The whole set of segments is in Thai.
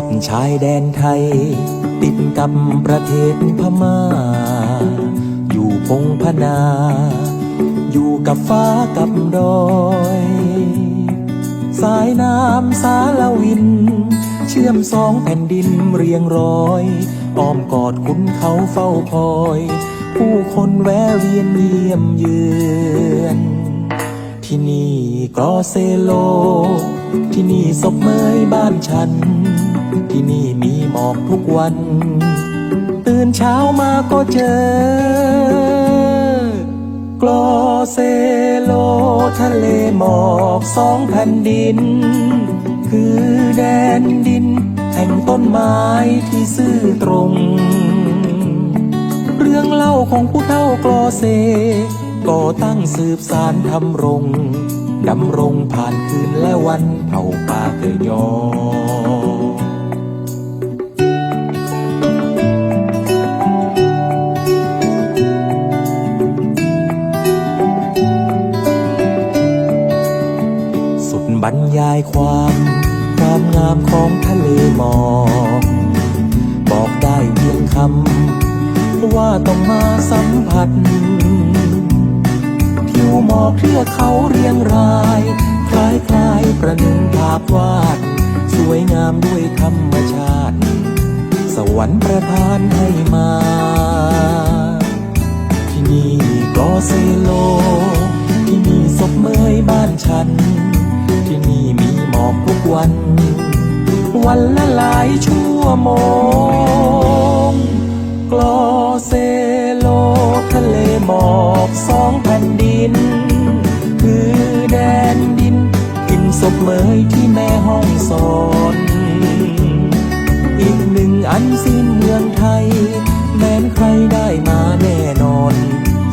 คนชายแดนไทย ติดกับประเทศพม่า อยู่พงพนา อยู่กับฟ้ากับดอย สายน้ำสาลาวิน เชื่อมสองแผ่นดินเรียงร้อย อ้อมกอดคุณเขาเฝ้าคอย ผู้คนแวะเวียนเยี่ยมเยือนที่นี่กอเซโล ที่นี่ศพเมยบ้านฉัน ที่นี่มีหมอกทุกวัน ตื่นเช้ามาก็เจอกลอเซโลทะเลหมอกสองแผ่นดิน คือแดนดิน แห่งต้นไม้ที่ซื่อตรง เรื่องเล่าของผู้เฒ่ากลอเซก่อตั้งสืบสารทำรง ดำรงผ่านคืนและวันเผ่าป่าเกยยอ รรยายความความงามของทะเลหมอกบอกได้เพียงคำว่าต้องมาสัมผัส ผิวหมอกเทือกเขาเรียงราย คล้ายคล้ายประหนึ่งภาพวาด สวยงามด้วยธรรมชาติ สวรรค์ประทานให้มา ที่นี่กอเซโล ที่นี่ศพเมยบ้านฉัน ที่นี่มีหมอกทุกวัน วันละหลายชั่วโมง กลอเซโลทะเลหมอกสองแผ่นดิน คือแดนดินกินศพเมยที่แม่ห้องสอนอีกหนึ่งอันสิ้นเมืองไทย แม้นใครได้มาแน่นอน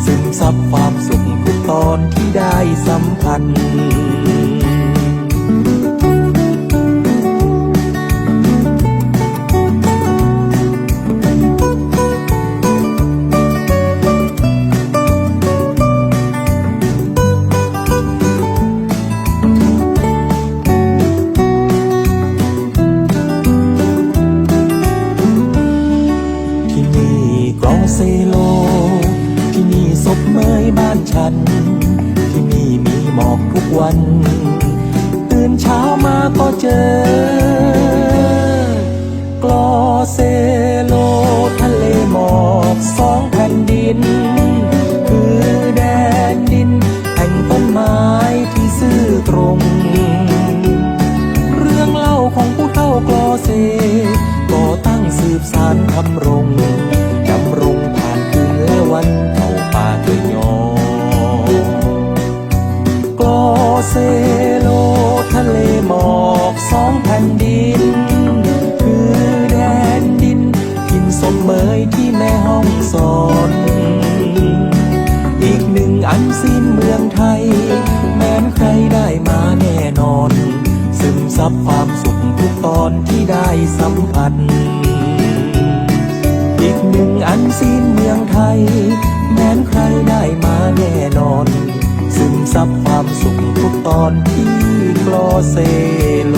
ซึมซับความสุขทุกตอนที่ได้สัมพัน ที่นี่กรองเซโล ที่นี่ศพเมยบ้านฉัน ที่นี่มีหมอกทุกวัน ตื่นเช้ามาก็เจอกลอเซโล ทะเลหมอกสองแผ่นดิน คือแดนดินแห่งต้นไม้ที่ซื่อตรง เรื่องเล่าของผู้เฒ่ากลอเซ ซับความสุขทุกตอนที่ได้สัมผัส อีกหนึ่งอันซีนเมืองไทย แม้นใครได้มาแน่นอน ซึมซับความสุขทุกตอนที่กลอเซโล